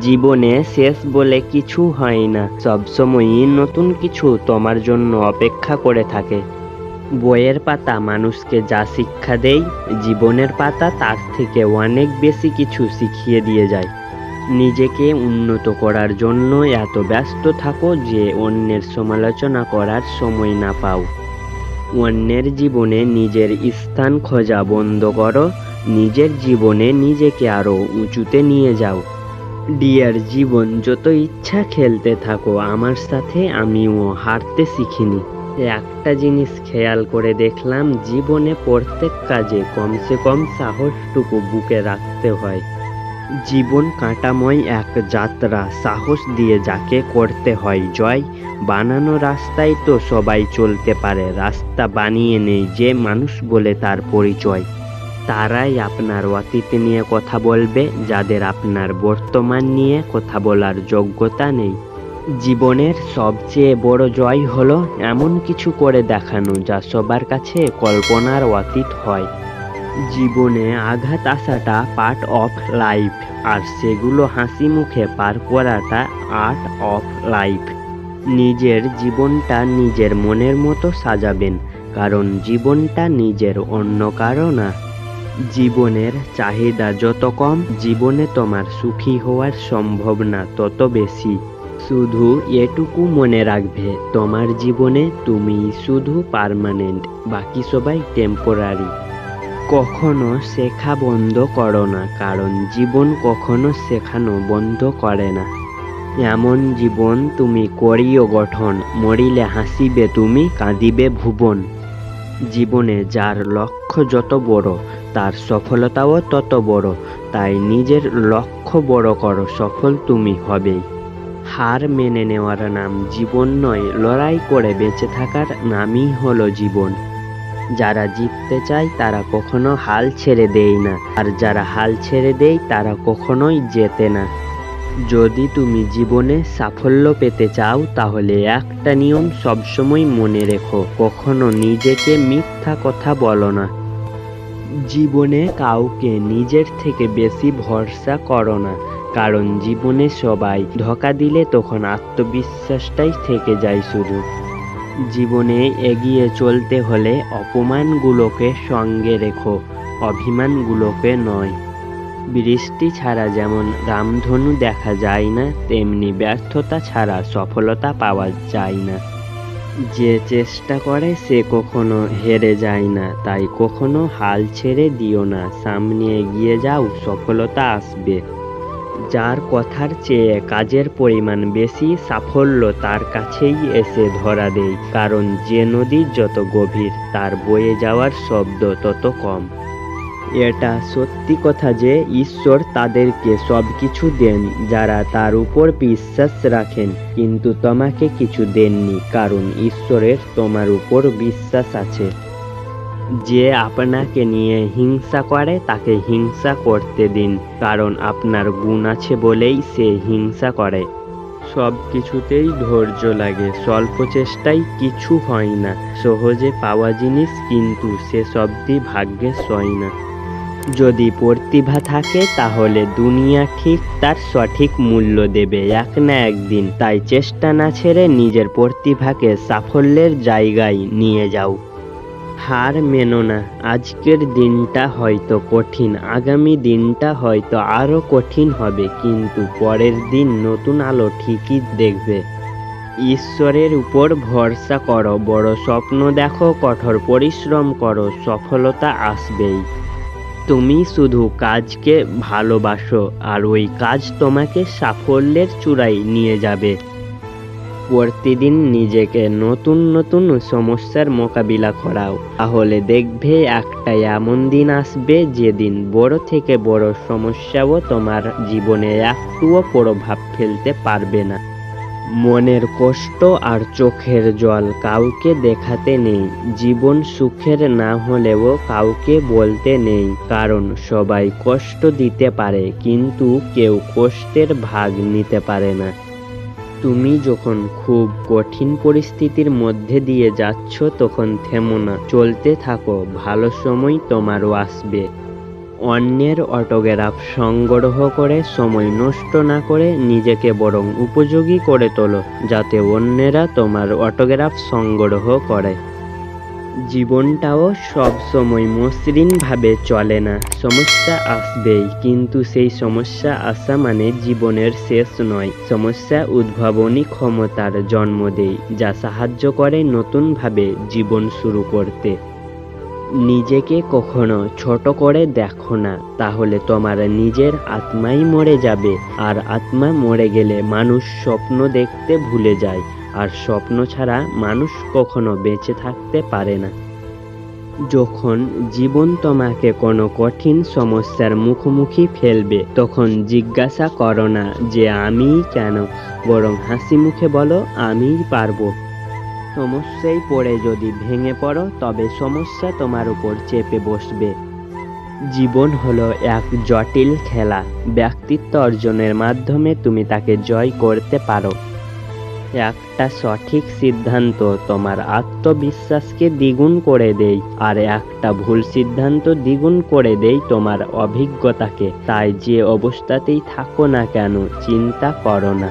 জীবনে শেষ বলে কিছু হয় না। সবসময়ই নতুন কিছু তোমার জন্য অপেক্ষা করে থাকে। বইয়ের পাতা মানুষকে যা শিক্ষা দেয়, জীবনের পাতা তার থেকে অনেক বেশি কিছু শিখিয়ে দিয়ে যায়। নিজেকে উন্নত করার জন্য এত ব্যস্ত থাকো যে অন্যের সমালোচনা করার সময় না পাও। অন্যের জীবনে নিজের স্থান খোঁজা বন্ধ করো, নিজের জীবনে নিজেকে আরও উঁচুতে নিয়ে যাও। ডিয়ার জীবন, যত ইচ্ছা খেলতে থাকো, আমার সাথে আমিও হারতে শিখিনি। একটা জিনিস খেয়াল করে দেখলাম, জীবনে প্রত্যেক কাজে কমসে কম সাহসটুকু বুকে রাখতে হয়। জীবন কাঁটাময় এক যাত্রা, সাহস দিয়ে যাকে করতে হয়, জয়। বানানো রাস্তায় তো সবাই চলতে পারে, রাস্তা বানিয়ে নেই যে মানুষ বলে তার পরিচয়। তারাই আপনার অতীত নিয়ে কথা বলবে, যাদের আপনার বর্তমান নিয়ে কথা বলার যোগ্যতা নেই। জীবনের সবচেয়ে বড় জয় হলো এমন কিছু করে দেখানো যা সবার কাছে কল্পনার অতীত হয়। জীবনে আঘাত আসাটা পার্ট অফ লাইফ আর সেগুলো হাসি মুখে পার করাটা আর্ট অফ লাইফ নিজের জীবনটা নিজের মনের মতো সাজাবেন, কারণ জীবনটা নিজের অন্য কারও না। জীবনের চাহিদা যত কম, জীবনে তোমার সুখী হওয়ার সম্ভাবনা তত বেশি। শুধু এটুকু মনে রাখবে, তোমার জীবনে তুমি শুধু পার্মানেন্ট বাকি সবাই টেম্পোরারি কখনো শেখা বন্ধ করো না, কারণ জীবন কখনো শেখানো বন্ধ করে না। এমন জীবন তুমি করিও গঠন, মরিলে হাসিবে তুমি, কাঁদিবে ভুবন। জীবনে যার লক্ষ্য যত বড় তার সফলতাও তত বড়, তাই নিজের লক্ষ্য বড় করো, সফল তুমি হবেই। হার মেনে নেওয়ার নাম জীবন নয়, লড়াই করে বেঁচে থাকার নামই হলো জীবন। যারা জিততে চায়, তারা কখনো হাল ছেড়ে দেয় না, আর যারা হাল ছেড়ে দেয়, তারা কখনোই জেতে না। যদি তুমি জীবনে সাফল্য পেতে চাও, তাহলে একটা নিয়ম সবসময় মনে রেখো, কখনো নিজেকে মিথ্যা কথা বলো না। জীবনে কাউকে নিজের থেকে বেশি ভরসা করো না, কারণ জীবনে সবাই ধোকা দিলে তখন আত্মবিশ্বাসটাই থেকে যায় শুধু। জীবনে এগিয়ে চলতে হলে অপমানগুলোকে সঙ্গে রেখো, অভিমানগুলোকে নয়। বৃষ্টি ছাড়া যেমন রামধনু দেখা যায় না, তেমনি ব্যর্থতা ছাড়া সফলতা পাওয়া যায় না। যে চেষ্টা করে সে কখনো হেরে যায় না, তাই কখনো হাল ছেড়ে দিও না, সামনে এগিয়ে যাও, সফলতা আসবে। যার কথার চেয়ে কাজের পরিমাণ বেশি সাফল্য তার কাছেই এসে ধরা দেয় কারণ যে নদী যত গভীর, তার বয়ে যাওয়ার শব্দ তত কম। এটা সত্যি কথা যে ঈশ্বর তাদেরকে সব কিছু দেন, যারা তার উপর বিশ্বাস রাখেন, কিন্তু তোমাকে কিছু দেননি, কারণ ঈশ্বরের তোমার উপর বিশ্বাস আছে। যে আপনাকে নিয়ে হিংসা করে, তাকে হিংসা করতে দিন, কারণ আপনার গুণ আছে বলেই সে হিংসা করে। সব কিছুতেই ধৈর্য লাগে, স্বল্প চেষ্টায় কিছু হয় না, সহজে পাওয়া জিনিস, কিন্তু সে সবটি ভাগ্যে সয় না। যদি প্রতিভা থাকে, তাহলে দুনিয়া ঠিক তার সঠিক মূল্য দেবে। এক না একদিন। তাই চেষ্টা না ছেড়ে নিজের প্রতিভাকে সাফল্যের জায়গায় নিয়ে যাও। হার মেনো না। আজকের দিনটা হয়তো কঠিন। আগামী দিনটা হয়তো আরও কঠিন হবে। কিন্তু পরের দিন নতুন আলো ঠিকই দেখবে। ঈশ্বরের উপর ভরসা করো। বড় স্বপ্ন দেখো, কঠোর পরিশ্রম করো। সফলতা আসবেই। তুমি শুধু কাজকে ভালোবাসো আর ওই কাজ তোমাকে সাফল্যের চূড়ায় নিয়ে যাবে। প্রতিদিন নিজেকে নতুন নতুন সমস্যার মোকাবিলা করাও। তাহলে দেখবে একটা এমন দিন আসবে যেদিন বড় থেকে বড় সমস্যাও তোমার জীবনে একটুও প্রভাব ফেলতে পারবে না। মনের কষ্ট আর চোখের জল কাউকে দেখাতে নেই, জীবন সুখের না হলেও কাউকে বলতে নেই, কারণ সবাই কষ্ট দিতে পারে, কিন্তু কেউ কষ্টের ভাগ নিতে পারে না। তুমি যখন খুব কঠিন পরিস্থিতির মধ্যে দিয়ে যাচ্ছ, তখন থেমো না, চলতে থাকো, ভালো সময় তোমারও আসবে। অন্যের অটোগ্রাফ সংগ্রহ করে সময় নষ্ট না করে নিজেকে বরং উপযোগী করে তোলো, যাতে অন্যেরা তোমার অটোগ্রাফ সংগ্রহ করে। জীবনটাও সব সময় মসৃণভাবে চলে না, সমস্যা আসবেই, কিন্তু সেই সমস্যা আসা মানে জীবনের শেষ নয়। সমস্যা উদ্ভাবনী ক্ষমতার জন্ম দেয় যা সাহায্য করে নতুনভাবে জীবন শুরু করতে। নিজেকে কখনো ছোট করে দেখো না, তাহলে তোমার নিজের আত্মাই মরে যাবে। আর আত্মা মরে গেলে মানুষ স্বপ্ন দেখতে ভুলে যায়, আর স্বপ্ন ছাড়া মানুষ কখনো বেঁচে থাকতে পারে না। যখন জীবন তোমাকে কোনো কঠিন সমস্যার মুখোমুখি ফেলবে, তখন জিজ্ঞাসা করো না যে, আমি কেন? বরং হাসি মুখে বলো, আমি পারব। সমস্যায় পড়ে যদি ভেঙে পড়ো, তবে সমস্যা তোমার উপর চেপে বসবে। জীবন হলো এক জটিল খেলা। ব্যক্তিত্ব অর্জনের মাধ্যমে তুমি তাকে জয় করতে পারো। একটা সঠিক সিদ্ধান্ত তোমার আত্মবিশ্বাসকে দ্বিগুণ করে দেয়, আর একটা ভুল সিদ্ধান্ত দ্বিগুণ করে দেয় তোমার অভিজ্ঞতাকে। তাই যে অবস্থাতেই থাকো না কেন, চিন্তা করো না।